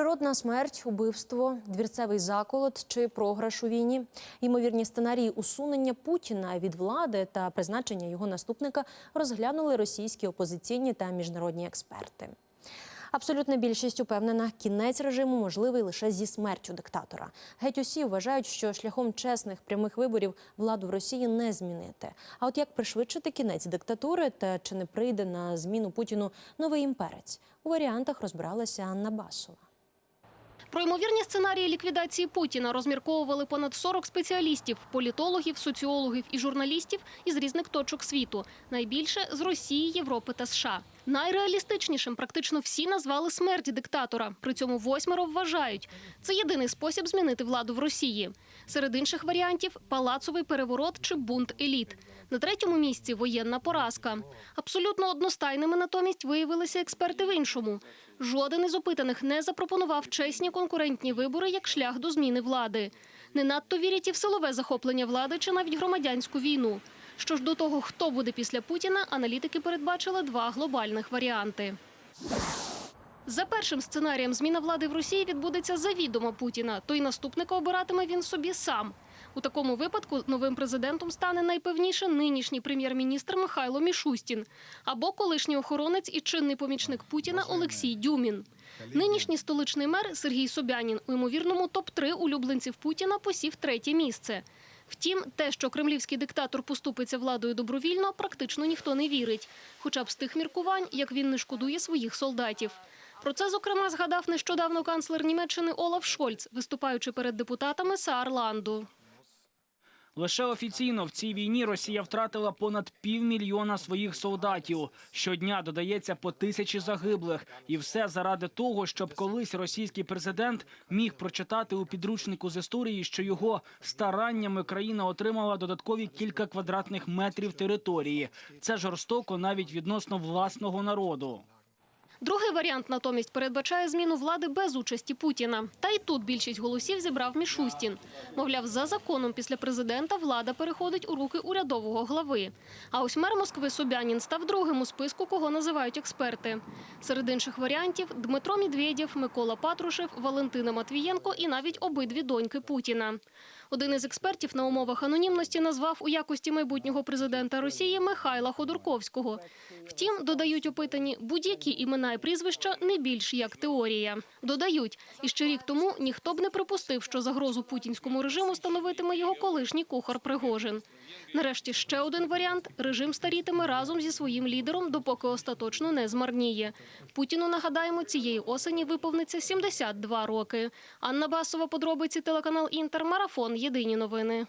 Природна смерть, убивство, двірцевий заколот чи програш у війні. Ймовірні сценарії усунення Путіна від влади та призначення його наступника розглянули російські опозиційні та міжнародні експерти. Абсолютна більшість упевнена, кінець режиму можливий лише зі смертю диктатора. Геть усі вважають, що шляхом чесних прямих виборів владу в Росії не змінити. А от як пришвидшити кінець диктатури та чи не прийде на зміну Путіну новий імперець? У варіантах розбиралася Анна Басова. Про ймовірні сценарії ліквідації Путіна розмірковували понад 40 спеціалістів, політологів, соціологів і журналістів із різних точок світу. Найбільше з Росії, Європи та США. Найреалістичнішим практично всі назвали смерть диктатора. При цьому восьмеро вважають, це єдиний спосіб змінити владу в Росії. Серед інших варіантів палацовий переворот чи бунт еліт. На третьому місці воєнна поразка. Абсолютно одностайними натомість виявилися експерти в іншому. Жоден із опитаних не запропонував чесні конкурентні вибори як шлях до зміни влади. Не надто вірять і в силове захоплення влади чи навіть громадянську війну. Що ж до того, хто буде після Путіна, аналітики передбачили два глобальних варіанти. За першим сценарієм зміна влади в Росії відбудеться завідомо Путіна, то й наступника обиратиме він собі сам. У такому випадку новим президентом стане найпевніше нинішній прем'єр-міністр Михайло Мішустін або колишній охоронець і чинний помічник Путіна Олексій Дюмін. Нинішній столичний мер Сергій Собянін у ймовірному топ-3 улюбленців Путіна посів третє місце. Втім, те, що кремлівський диктатор поступиться владою добровільно, практично ніхто не вірить. Хоча б з тих міркувань, як він не шкодує своїх солдатів. Про це, зокрема, згадав нещодавно канцлер Німеччини Олаф Шольц, виступаючи перед депутатами Саарланду. Лише офіційно в цій війні Росія втратила понад півмільйона своїх солдатів. Щодня додається по тисячі загиблих, і все заради того, щоб колись російський президент міг прочитати у підручнику з історії, що його стараннями країна отримала додаткові кілька квадратних метрів території. Це жорстоко навіть відносно власного народу. Другий варіант натомість передбачає зміну влади без участі Путіна. Та й тут більшість голосів зібрав Мішустін. Мовляв, за законом після президента влада переходить у руки урядового глави. А ось мер Москви Собянін став другим у списку, кого називають експерти. Серед інших варіантів Дмитро Медведєв, Микола Патрушев, Валентина Матвієнко і навіть обидві доньки Путіна. Один із експертів на умовах анонімності назвав у якості майбутнього президента Росії Михайла Ходорковського. Втім, додають опитані, будь-які імена і прізвища не більш як теорія. Додають, і ще рік тому ніхто б не припустив, що загрозу путінському режиму становитиме його колишній кухар Пригожин. Нарешті ще один варіант: режим старітиме разом зі своїм лідером, допоки остаточно не змарніє. Путіну нагадаємо, цієї осені виповниться 72 роки. Анна Басова, подробиці телеканал Інтер, марафон. Єдині новини.